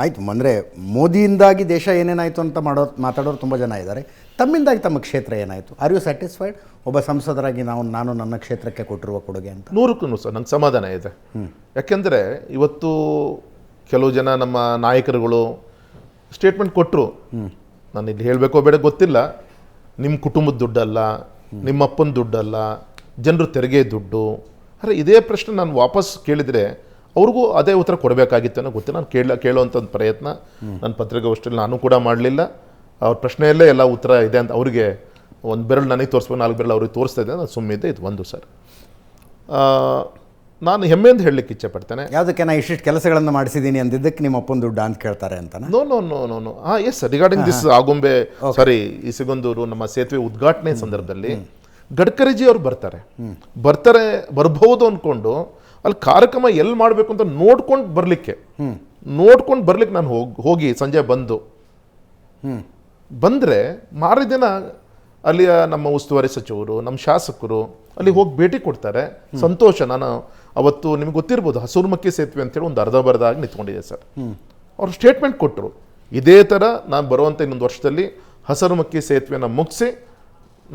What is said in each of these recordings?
ಆಯಿತು ಅಂದರೆ ಮೋದಿಯಿಂದಾಗಿ ದೇಶ ಏನೇನಾಯಿತು ಅಂತ ಮಾಡೋ ಮಾತಾಡೋರು ತುಂಬ ಜನ ಇದ್ದಾರೆ. ತಮ್ಮಿಂದಾಗಿ ತಮ್ಮ ಕ್ಷೇತ್ರ ಏನಾಯಿತು? ಆರ್ ಯು ಸ್ಯಾಟಿಸ್ಫೈಡ್ ಒಬ್ಬ ಸಂಸದರಾಗಿ ನಾವು ನಾನು ನನ್ನ ಕ್ಷೇತ್ರಕ್ಕೆ ಕೊಟ್ಟಿರುವ ಕೊಡುಗೆ ಅಂತ. ನೂರಕ್ಕೂ ನೂರು ಸರ್ ನಂಗೆ ಸಮಾಧಾನ ಇದೆ. ಯಾಕೆಂದರೆ ಇವತ್ತು ಕೆಲವು ಜನ ನಮ್ಮ ನಾಯಕರುಗಳು ಸ್ಟೇಟ್ಮೆಂಟ್ ಕೊಟ್ಟರು ನಾನು ಇಲ್ಲಿ ಹೇಳಬೇಕೋ ಬೇಡ ಗೊತ್ತಿಲ್ಲ. ನಿಮ್ಮ ಕುಟುಂಬದ ದುಡ್ಡಲ್ಲ ನಿಮ್ಮ ಅಪ್ಪನ ದುಡ್ಡಲ್ಲ ಜನರು ತೆರಿಗೆ ದುಡ್ಡು. ಅರೆ ಇದೇ ಪ್ರಶ್ನೆ ನಾನು ವಾಪಸ್ ಕೇಳಿದರೆ ಅವ್ರಿಗೂ ಅದೇ ಉತ್ತರ ಕೊಡಬೇಕಾಗಿತ್ತು ಅನ್ನೋ ಗೊತ್ತಿಲ್ಲ. ನಾನು ಕೇಳ ಕೇಳುವಂಥ ಒಂದು ಪ್ರಯತ್ನ. ನನ್ನ ಪತ್ರಿಕಾಗೋಷ್ಠಿಯಲ್ಲಿ ನಾನು ಕೂಡ ಮಾಡಲಿಲ್ಲ. ಅವ್ರ ಪ್ರಶ್ನೆಯಲ್ಲೇ ಎಲ್ಲ ಉತ್ತರ ಇದೆ ಅಂತ ಅವರಿಗೆ ಒಂದು ಬೆರಳು ನನಗೆ ತೋರಿಸ್ಬೇಕು ನಾಲ್ಕು ಬೆರಳು ಅವ್ರಿಗೆ ತೋರಿಸ್ತಾ ಇದ್ದೆ. ನಾನು ಸುಮ್ಮನಿದ್ದೆ ಇದು ಒಂದು ಸರ್. ಆ, ನಾನು ಹೆಮ್ಮೆಯಿಂದ ಹೇಳಲಿಕ್ಕೆ ಇಚ್ಛೆ ಪಡ್ತೇನೆ ಯಾವುದಕ್ಕೆ ನಾನು ಇಷ್ಟಿಷ್ಟು ಕೆಲಸಗಳನ್ನು ಮಾಡಿಸಿದ್ದೀನಿ ಅಂದಿದ್ದಕ್ಕೆ ನಿಮ್ಮ ಅಪ್ಪನ ದುಡ್ಡು ಅಂತ ಕೇಳ್ತಾರೆ ಅಂತ no? No no no no ಹಾಂ yes regarding this Agumbe sorry ಈ ಸಿಗೊಂದೂರು ನಮ್ಮ ಸೇತುವೆ ಉದ್ಘಾಟನೆ ಸಂದರ್ಭದಲ್ಲಿ ಗಡ್ಕರಿಜಿ ಅವ್ರು ಬರ್ತಾರೆ. ಬರ್ತಾರೆ ಬರ್ಬಹುದು ಅಂದ್ಕೊಂಡು ಅಲ್ಲಿ ಕಾರ್ಯಕ್ರಮ ಎಲ್ಲಿ ಮಾಡಬೇಕು ಅಂತ ನೋಡ್ಕೊಂಡು ಬರಲಿಕ್ಕೆ. ನೋಡ್ಕೊಂಡು ಬರ್ಲಿಕ್ಕೆ ನಾನು ಹೋಗಿ ಹೋಗಿ ಸಂಜೆ ಬಂದು. ಬಂದರೆ ಮಾರನೇ ದಿನ ಅಲ್ಲಿಯ ನಮ್ಮ ಉಸ್ತುವಾರಿ ಸಚಿವರು ನಮ್ಮ ಶಾಸಕರು ಅಲ್ಲಿ ಹೋಗಿ ಭೇಟಿ ಕೊಡ್ತಾರೆ. ಸಂತೋಷ. ನಾನು ಅವತ್ತು ನಿಮ್ಗೆ ಗೊತ್ತಿರ್ಬೋದು ಹಸೂರುಮಕ್ಕಿ ಸೇತುವೆ ಅಂತೇಳಿ ಒಂದು ಅರ್ಧ ಬರ್ದಾಗಿ ನಿಂತ್ಕೊಂಡಿದೆ ಸರ್. ಅವರು ಸ್ಟೇಟ್ಮೆಂಟ್ ಕೊಟ್ಟರು ಇದೇ ಥರ ನಾನು ಬರುವಂಥ ಇನ್ನೊಂದು ವರ್ಷದಲ್ಲಿ ಹಸರುಮಕ್ಕಿ ಸೇತುವೆನ ಮುಗಿಸಿ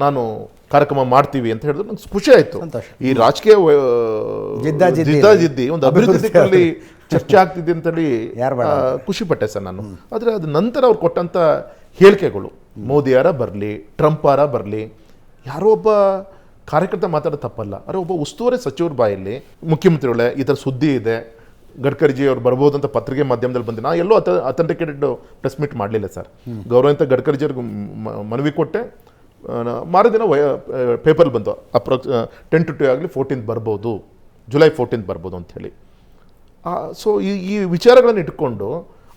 ನಾನು ಕಾರ್ಯಕ್ರಮ ಮಾಡ್ತೀವಿ ಅಂತ ಹೇಳಿದ್ರು ನಂಗೆ ಖುಷಿ ಆಯಿತು. ಈ ರಾಜಕೀಯ ಜಿದ್ದಾಜಿದ್ದಿ ಒಂದು ಅಭಿವೃದ್ಧಿ ಚರ್ಚೆ ಆಗ್ತಿದೆ ಅಂತೇಳಿ ಖುಷಿ ಪಟ್ಟೆ ಸರ್ ನಾನು. ಆದರೆ ಅದು ನಂತರ ಅವ್ರು ಕೊಟ್ಟಂಥ ಹೇಳಿಕೆಗಳು. ಮೋದಿಯಾರ ಬರಲಿ ಟ್ರಂಪಾರ ಬರಲಿ ಯಾರೋ ಒಬ್ಬ ಕಾರ್ಯಕರ್ತ ಮಾತಾಡೋ ತಪ್ಪಲ್ಲ. ಅರೆ ಒಬ್ಬ ಉಸ್ತುವಾರಿ ಸಚಿವರ ಬಾಯಲ್ಲಿ ಮುಖ್ಯಮಂತ್ರಿಗಳೇ ಈ ಥರ ಸುದ್ದಿ ಇದೆ ಗಡ್ಕರ್ಜಿ ಅವ್ರು ಬರ್ಬೋದು ಅಂತ ಪತ್ರಿಕೆ ಮಾಧ್ಯಮದಲ್ಲಿ ಬಂದೆ ನಾ ಎಲ್ಲೋ ಅಥ ಅಥೆಂಟಿಕೇಟೆಡ್ ಪ್ರೆಸ್ ಮೀಟ್ ಮಾಡಲಿಲ್ಲ ಸರ್. ಗೌರವಂತ ಗಡ್ಕರಿಜಿ ಅವ್ರಿಗೆ ಮನವಿ ಕೊಟ್ಟೆ. ಮಾರ ದಿನ ವಯ ಪೇಪರ್ ಬಂತು. ಅಪ್ರಾಕ್ಸ್ ಟೆನ್ ಟು ಟು ಆಗಲಿ ಫೋರ್ಟೀನ್ ಬರ್ಬೋದು. ಜುಲೈ ಫೋರ್ಟೀನ್ ಬರ್ಬೋದು ಅಂತ ಹೇಳಿ. ಸೊ ಈ ಈ ವಿಚಾರಗಳನ್ನು ಇಟ್ಕೊಂಡು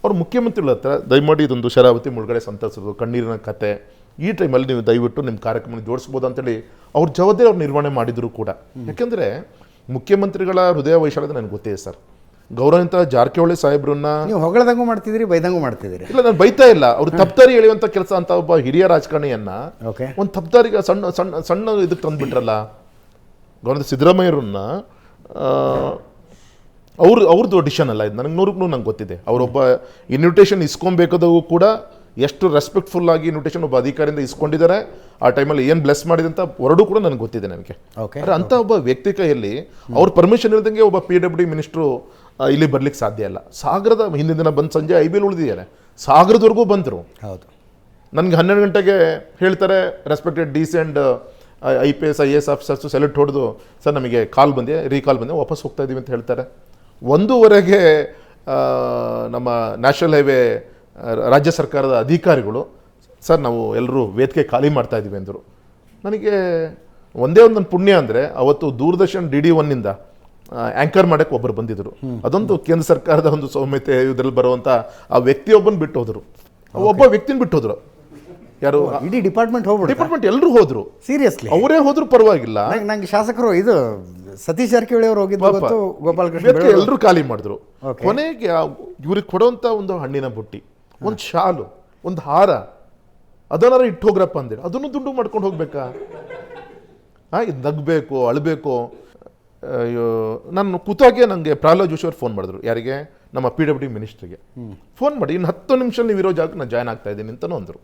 ಅವ್ರು ಮುಖ್ಯಮಂತ್ರಿಗಳ ಹತ್ರ ದಯಮಾಡಿ ಇದೊಂದು ಶರಾವತಿ, ಮುಳುಗಡೆ ಸಂತರಿಸೋದು ಕಣ್ಣೀರಿನ ಕತೆ, ಈ ಟೈಮಲ್ಲಿ ನೀವು ದಯವಿಟ್ಟು ನಿಮ್ಮ ಕಾರ್ಯಕ್ರಮ ಜೋಡಿಸ್ಬೋದು ಅಂತೇಳಿ ಅವ್ರ ಜವಾಬ್ದಾರಿ ಅವ್ರು ನಿರ್ವಹಣೆ ಮಾಡಿದರೂ ಕೂಡ. ಯಾಕೆಂದರೆ ಮುಖ್ಯಮಂತ್ರಿಗಳ ಹೃದಯ ವೈಶಾಲ್ಯದ ನನಗೆ ಗೊತ್ತಿದೆ ಸರ್. ಗೌರವಂತ ಜಾರಕಿಹೊಳಿ ಸಾಹೇಬ್ರನ್ನ ನೀವು ಹೊಗಳದಂಗೂ ಮಾಡ್ತಿದ್ದೀರಿ ಬೈದಂಗೂ ಮಾಡ್ತಿದ್ದೀರಿ. ಇಲ್ಲ ನಾನು ಬೈತಾ ಇಲ್ಲ. ಅವ್ರು ತಪ್ತಾರಿ ಎಳೆಯುವಂಥ ಕೆಲಸ ಅಂತ ಒಬ್ಬ ಹಿರಿಯ ರಾಜಕಾರಣಿಯನ್ನ ಓಕೆ. ಒಂದು ತಪ್ತಾರಿಗೆ ಸಣ್ಣ ಸಣ್ಣ ಸಣ್ಣ ಇದಕ್ಕೆ ತಂದುಬಿಟ್ರಲ್ಲ ಗೌರವ ಸಿದ್ದರಾಮಯ್ಯರನ್ನ ಅವ್ರ ಅವ್ರದ್ದು ಡಿಶನ್ ಅಲ್ಲ ಇದು. ನನಗೆ ನೂರಕ್ಕೂ ನೂರು ನಂಗೆ ಗೊತ್ತಿದೆ. ಅವರೊಬ್ಬ ಇನ್ವಿಟೇಷನ್ ಇಸ್ಕೊಬೇಕಾದವು ಕೂಡ ಎಷ್ಟು ರೆಸ್ಪೆಕ್ಟ್ಫುಲ್ ಆಗಿ ಇನ್ವಿಟೇಷನ್ ಒಬ್ಬ ಅಧಿಕಾರಿಯಿಂದ ಇಸ್ಕೊಂಡಿದ್ದಾರೆ ಆ ಟೈಮಲ್ಲಿ ಏನು ಬ್ಲೆಸ್ ಮಾಡಿದೆ ಅಂತ ಹೊರಡು ಕೂಡ ನನಗೆ ಗೊತ್ತಿದೆ ನನಗೆ. ಓಕೆ. ಅಂಥ ಒಬ್ಬ ವ್ಯಕ್ತಿ ಕೈಯಲ್ಲಿ ಅವ್ರ ಪರ್ಮಿಷನ್ ಇಲ್ದಂಗೆ ಒಬ್ಬ ಪಿ ಡಬ್ಲ್ಯೂ ಡಿ ಮಿನಿಸ್ಟ್ರು ಇಲ್ಲಿ ಬರ್ಲಿಕ್ಕೆ ಸಾಧ್ಯ ಇಲ್ಲ. ಸಾಗರದ ಹಿಂದಿನ ದಿನ ಬಂದು ಸಂಜೆ ಐ ಬಿ ಎಲ್ ಉಳಿದಿದ್ದಾರೆ. ಸಾಗರದವರೆಗೂ ಬಂದರು. ಹೌದು. ನನಗೆ ಹನ್ನೆರಡು ಗಂಟೆಗೆ ಹೇಳ್ತಾರೆ respected decent I P S I S officers select ಹೊಡೆದು ಸರ್ ನಮಗೆ ಕಾಲ್ ಬಂದೆ ರೀಕಾಲ್ ಬಂದೆ ವಾಪಸ್ ಹೋಗ್ತಾ ಇದ್ದೀವಿ ಅಂತ ಹೇಳ್ತಾರೆ. ಒಂದೂವರೆಗೆ ನಮ್ಮ ನ್ಯಾಷನಲ್ ಹೈವೇ ರಾಜ್ಯ ಸರ್ಕಾರದ ಅಧಿಕಾರಿಗಳು ಸರ್ ನಾವು ಎಲ್ಲರೂ ವೇದಿಕೆ ಖಾಲಿ ಮಾಡ್ತಾ ಇದ್ದೀವಿ ಅಂದರು. ನನಗೆ ಒಂದೇ ಒಂದು ನನ್ನ ಪುಣ್ಯ ಅಂದರೆ ಅವತ್ತು ದೂರದರ್ಶನ್ ಡಿ ಡಿ ಒನ್ನಿಂದ ಆ್ಯಂಕರ್ ಮಾಡೋಕ್ಕೆ ಒಬ್ಬರು ಬಂದಿದ್ದರು ಅದೊಂದು ಕೇಂದ್ರ ಸರ್ಕಾರದ ಒಂದು ಸೌಮ್ಯತೆ ಇದರಲ್ಲಿ ಬರುವಂಥ ಆ ವ್ಯಕ್ತಿಯೊಬ್ಬನ ಬಿಟ್ಟು ಹೋದರು ಒಬ್ಬ ವ್ಯಕ್ತಿನ ಬಿಟ್ಟು ಹೋದರು ಯಾರು ಇಡೀ ಡಿಪಾರ್ಟ್ಮೆಂಟ್ ಹೋಗ್ಬಿಟ್ಟು ಡಿಪಾರ್ಟ್ಮೆಂಟ್ ಎಲ್ಲರೂ ಹೋದ್ರು. ಸೀರಿಯಸ್ಲಿ ಅವರೇ ಹೋದ್ರು ಪರವಾಗಿಲ್ಲ. ನಂಗೆ ಶಾಸಕರು ಇದು ಸತೀಶ್ ಜಾರಕಿಹೊಳಿ ಅವರು ಹೋಗಿದ್ದು ಪಾಪ. ಕೃಷ್ಣ ಎಲ್ಲರೂ ಖಾಲಿ ಮಾಡಿದ್ರು. ಕೊನೆಗೆ ಇವ್ರಿಗೆ ಕೊಡುವಂತ ಒಂದು ಹಣ್ಣಿನ ಬುಟ್ಟಿ ಒಂದು ಶಾಲು ಒಂದು ಹಾರ ಅದನ್ನಾರ ಇಟ್ಟು ಹೋಗ್ರಪ್ಪ ಅಂದಿರ ಅದನ್ನು ದುಡ್ಡು ಮಾಡ್ಕೊಂಡು ಹೋಗ್ಬೇಕಾ? ಇದು ನಗ್ಬೇಕು ಅಳಬೇಕು. ನಾನು ಕೂತಾಗೆ ನನಗೆ ಪ್ರಹ್ಲಾದ್ ಜೋಶಿ ಅವ್ರು ಫೋನ್ ಮಾಡಿದ್ರು. ಯಾರಿಗೆ? ನಮ್ಮ ಪಿ ಡಬ್ಲ್ಯೂ ಡಿ ಮಿನಿಸ್ಟ್ರಿಗೆ ಫೋನ್ ಮಾಡಿ ಇನ್ನು ಹತ್ತು ನಿಮಿಷ ನೀವು ಇರೋ ಜಾಗಕ್ಕೆ ನಾನು ಜಾಯ್ನ್ ಆಗ್ತಾ ಇದ್ದೀನಿ ಅಂತಲೂ ಅಂದರು.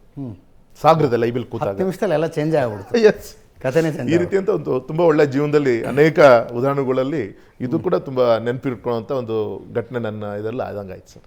ಸಾಗರದ ಲೈಬಿಲ್ ಹತ್ತು ಕೂತಾಗ. ನಿಮಿಷದಲ್ಲಿ ಎಲ್ಲ ಚೇಂಜ್ ಆಗ್ಬಿಡ್ತು. ಎಸ್ ಕಥೆನೇ ಈ ರೀತಿಯಂತ ಒಂದು ತುಂಬಾ ಒಳ್ಳೆ ಜೀವನದಲ್ಲಿ ಅನೇಕ ಉದಾಹರಣೆಗಳಲ್ಲಿ ಇದು ಕೂಡ ತುಂಬಾ ನೆನಪಿಟ್ಕೊಳ್ಳೋಂಥ ಒಂದು ಘಟನೆ ನನ್ನ ಇದೆಲ್ಲ ಆದಂಗೆ ಆಯ್ತು ಸರ್